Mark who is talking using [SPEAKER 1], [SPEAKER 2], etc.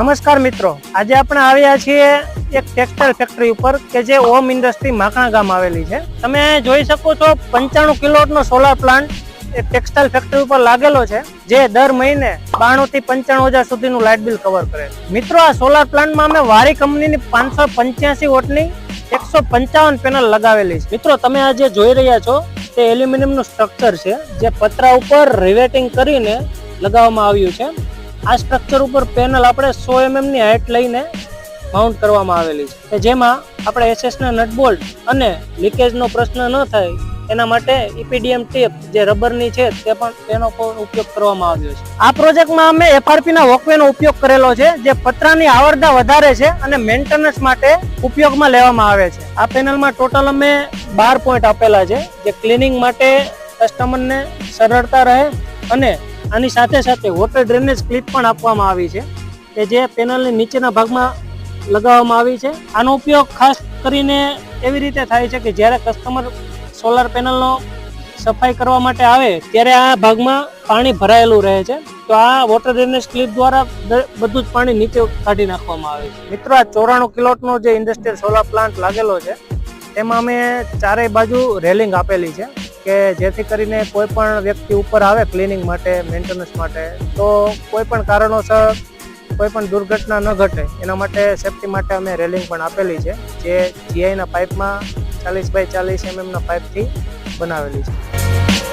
[SPEAKER 1] નમસ્કાર મિત્રો. આજે આપણે આવ્યા છીએ એક ટેક્સટાઇલ ફેક્ટરી ઉપર કે જે ઓમ ઇન્ડસ્ટ્રી માખણા ગામ આવેલી છે. તમે જોઈ શકો છો પંચાણું કિલોટનો સોલાર પ્લાન્ટ એ ટેક્સટાઇલ ફેક્ટરી ઉપર લાગેલો છે, જે દર મહિને બાણું થી પંચાણું હજાર સુધીનું લાઇટ બિલ કવર કરે છે. મિત્રો, આ સોલાર પ્લાન્ટમાં અમે વારી કંપનીની પાંચસો પંચ્યાસી વોટની એકસો પંચાવન પેનલ લગાવેલી છે. મિત્રો, તમે આ જે જોઈ રહ્યા છો, તે એલ્યુમિનિયમનું સ્ટ્રક્ચર છે, જે પતરા ઉપર રિવેટિંગ કરીને લગાવવામાં આવ્યું છે. આ સ્ટ્રક્ચર ઉપર પેનલ આપણે સો એમએમની ની હાઇટ લઈને માઉન્ટ કરવામાં આવેલી છે. કે જેમાં આપણે એસએસ ના નટ બોલ્ટ અને લીકેજનો પ્રશ્ન ન થાય, એના માટે ઈપીડીએમ ટેપ જે રબરની છે તે પણ તેનો પણ ઉપયોગ કરવામાં આવ્યો છે. આ પ્રોજેક્ટમાં અમે એફઆરપી ના વોકવે નો ઉપયોગ કરેલો છે, જે પતરાની આવરદા વધારે છે અને મેન્ટેનન્સ માટે ઉપયોગમાં લેવામાં આવે છે. આ પેનલમાં ટોટલ અમે બાર પોઈન્ટ આપેલા છે, જે ક્લિનિંગ માટે કસ્ટમરને સરળતા રહે અને આની સાથે સાથે વોટર ડ્રેનેજ ક્લિપ પણ આપવામાં આવી છે કે જે પેનલની નીચેના ભાગમાં લગાવવામાં આવી છે. આનો ઉપયોગ ખાસ કરીને એવી રીતે થાય છે કે જ્યારે કસ્ટમર સોલાર પેનલનો સફાઈ કરવા માટે આવે, ત્યારે આ ભાગમાં પાણી ભરાયેલું રહે છે. તો આ વોટર ડ્રેનેજ ક્લિપ દ્વારા બધું જ પાણી નીચે કાઢી નાખવામાં આવે છે. મિત્રો, આ ચોરાણું કિલોટનો જે ઇન્ડસ્ટ્રીયલ સોલાર પ્લાન્ટ લાગેલો છે તેમાં અમે ચારેય બાજુ રેલિંગ આપેલી છે કે જેથી કરીને કોઈ પણ વ્યક્તિ ઉપર આવે ક્લિનિંગ માટે, મેન્ટેનન્સ માટે, તો કોઈ પણ કારણોસર કોઈ પણ દુર્ઘટના ન ઘટે. એના માટે સેફટી માટે અમે રેલિંગ પણ આપેલી છે, જે જીઆઈના પાઇપમાં ચાલીસ બાય ચાલીસ એમએમના પાઇપથી બનાવેલી છે.